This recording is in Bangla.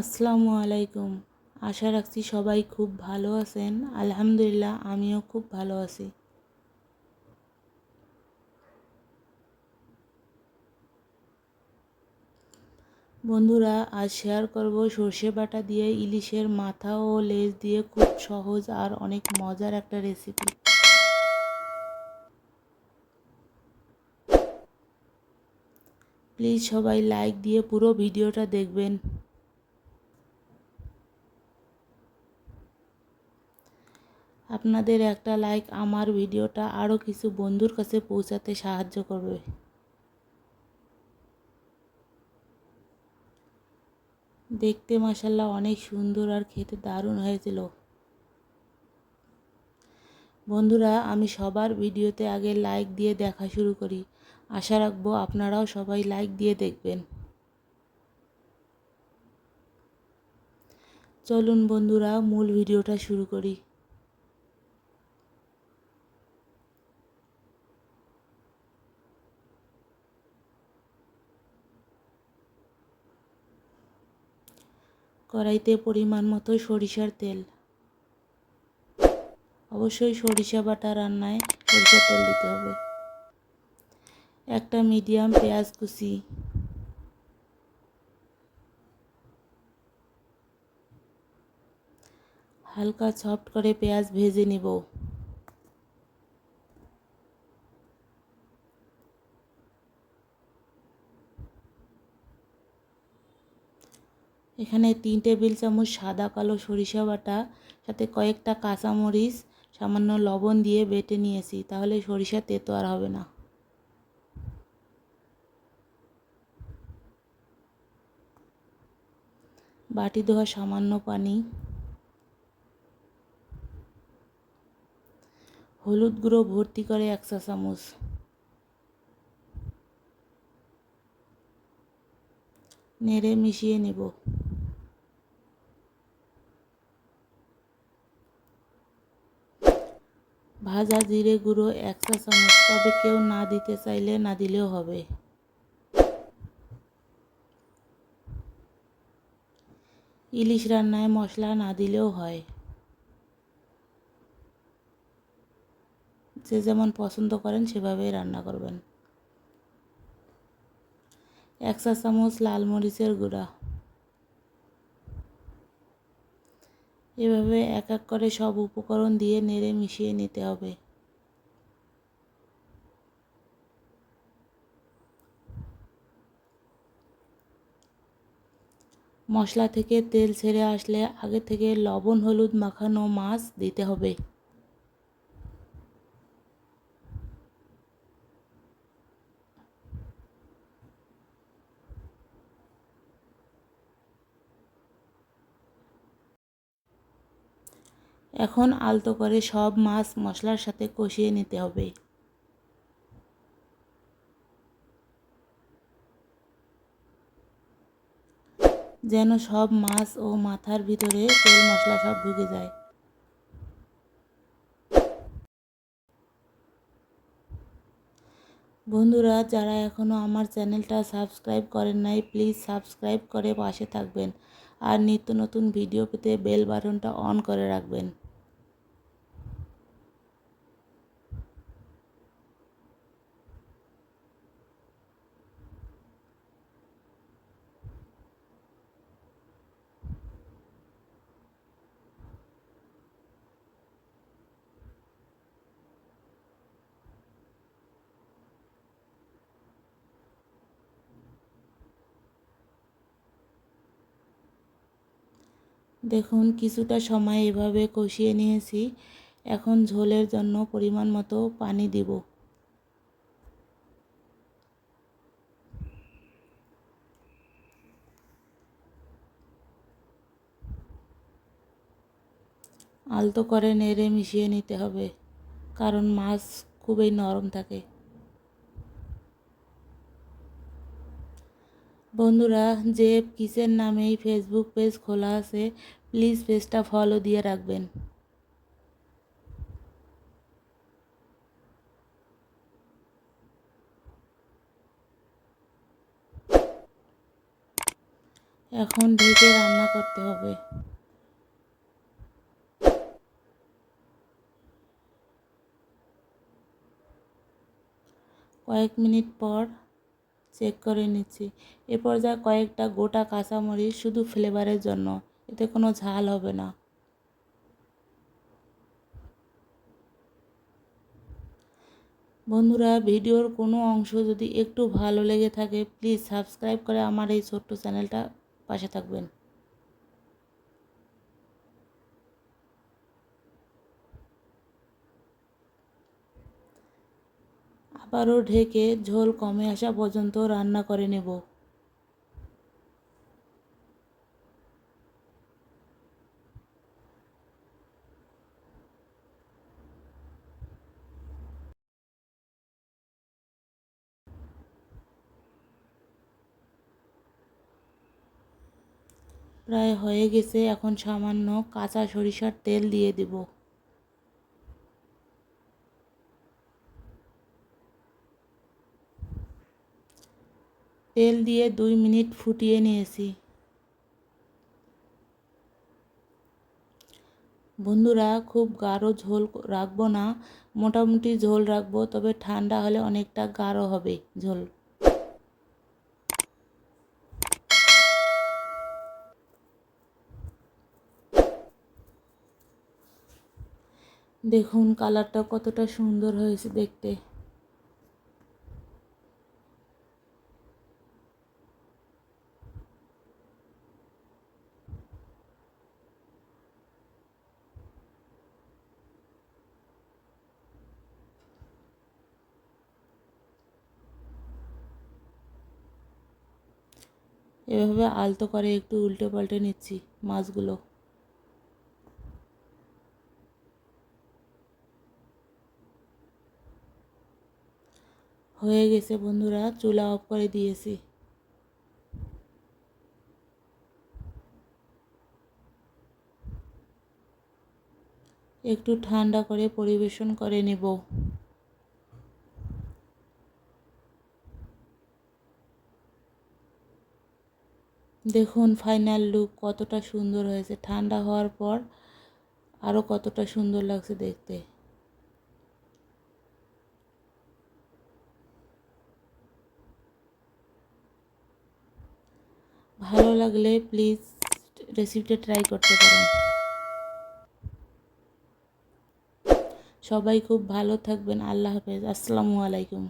আসসালামু আলাইকুম। আশা রাখছি সবাই খুব ভালো আছেন। আলহামদুলিল্লাহ, আমিও খুব ভালো আছি। বন্ধুরা, আজ শেয়ার করব সর্ষে বাটা দিয়ে ইলিশের মাথা ও লেজ দিয়ে খুব সহজ আর অনেক মজার একটা রেসিপি প্লিজ সবাই লাইক দিয়ে পুরো ভিডিওটা দেখবেন। আপনাদের একটা লাইক আমার ভিডিওটা আরও কিছু বন্ধুর কাছে পৌঁছাতে সাহায্য করবে। দেখতে মাসাল্লাহ অনেক সুন্দর আর খেতে দারুণ হয়েছিল। বন্ধুরা, আমি সবার ভিডিওতে আগে লাইক দিয়ে দেখা শুরু করি। আশা রাখব আপনারাও সবাই লাইক দিয়ে দেখবেন। চলুন বন্ধুরা, মূল ভিডিওটা শুরু করি। কড়াইতে পরিমাণ মতো সরিষার তেল। অবশ্যই সরিষা বাটা রান্নায় সরিষার তেল দিতে হবে। একটা মিডিয়াম পেঁয়াজ কুচি। হালকা সফট করে পেঁয়াজ ভেজে নিব। এখানে তিন টেবিল চামচ সাদা কালো সরিষা বাটা, সাথে কয়েকটা কাঁচামরিচ, সামান্য লবণ দিয়ে বেটে নিয়েছি, তাহলে সরিষা তেতো আর হবে না। বাটি ধোয়া সামান্য পানি। হলুদ গুঁড়ো ভর্তি করে এক চা চামচ। নেড়ে মিশিয়ে নেব। ভাজা জিরে গুঁড়ো এক চা চামচ, তবে কেউ না দিতে চাইলে না দিলেও হবে। ইলিশ রান্নায় মশলা না দিলেও হয়। যে যেমন পছন্দ করেন সেভাবেই রান্না করবেন। এক চা চামচ লাল মরিচের গুঁড়া। এভাবে এক এক করে সব উপকরণ দিয়ে নেড়ে মিশিয়ে নিতে হবে। মশলা থেকে তেল ছেড়ে আসলে আগে থেকে লবণ, হলুদ মাখানো মাছ দিতে হবে। এখন আলতো করে সব মাছ মশলার সাথে কষিয়ে নিতে হবে। যেন সব মাছ ও মাথার ভিতরে তেল মশলা সব ঢুকে যায়। বন্ধুরা, যারা এখনও আমার চ্যানেলটা সাবস্ক্রাইব করেন নাই, প্লিজ সাবস্ক্রাইব করে পাশে থাকবেন। আর নিত্য নতুন ভিডিও পেতে বেল বাটনটা অন করে রাখবেন। দেখুন, কিছুটা সময় এভাবে কষিয়ে নিয়েছি। এখন ঝোলের জন্য পরিমাণ মতো পানি দিব। আলতো করে নেড়ে মিশিয়ে নিতে হবে, কারণ মাছ খুবই নরম থাকে। বন্ধুরা, যে কিচেন নামেই ফেসবুক পেজ খোলা আছে প্লিজ পেজটা ফলো দিয়ে রাখবেন। এখন ঢেকে রান্না করতে হবে। কয়েক মিনিট পর চেক করে নিচ্ছি। এ পর্যায়ে কয়েকটা গোটা কাঁচামরিচ শুধু ফ্লেভারের জন্য, এতে কোনো ঝাল হবে না। বন্ধুরা, ভিডিওর কোনো অংশ যদি একটু ভালো লেগে থাকে প্লিজ সাবস্ক্রাইব করে আমার এই ছোট্ট চ্যানেলটা পাশে থাকবেন। আবারও ঢেকে ঝোল কমে আসা পর্যন্ত রান্না করে নেব। প্রায় হয়ে গেছে, এখন সামান্য কাঁচা সরিষার তেল দিয়ে দেব। তেল দিয়ে দুই মিনিট ফুটিয়ে নিয়েছি। বন্ধুরা, খুব গাঢ় ঝোল রাখব না। মোটামুটি ঝোল রাখব, তবে ঠান্ডা হলে অনেকটা গাঢ় হবে ঝোল। দেখুন, কালারটা কতটা সুন্দর হয়েছে দেখতে। এভাবে আলতো করে একটু উল্টে পাল্টে নিচ্ছি মাছগুলো। হয়ে গেছে বন্ধুরা, চুলা অফ করে দিয়েছি। একটু ঠান্ডা করে পরিবেশন করে নেব। দেখুন ফাইনাল লুক কতটা সুন্দর হয়েছে। ঠান্ডা হওয়ার পর আরও কতটা সুন্দর লাগছে দেখতে। ভালো লাগলে প্লিজ রেসিপিটা ট্রাই করতে পারেন। সবাই খুব ভালো থাকবেন। আল্লাহ হাফেজ। আসসালামু আলাইকুম।